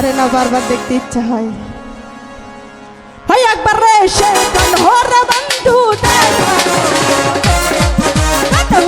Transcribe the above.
পারে না বারবার দেখতে ইচ্ছা হয়। হয় একবার রে সে হরে বন্ধু দেখা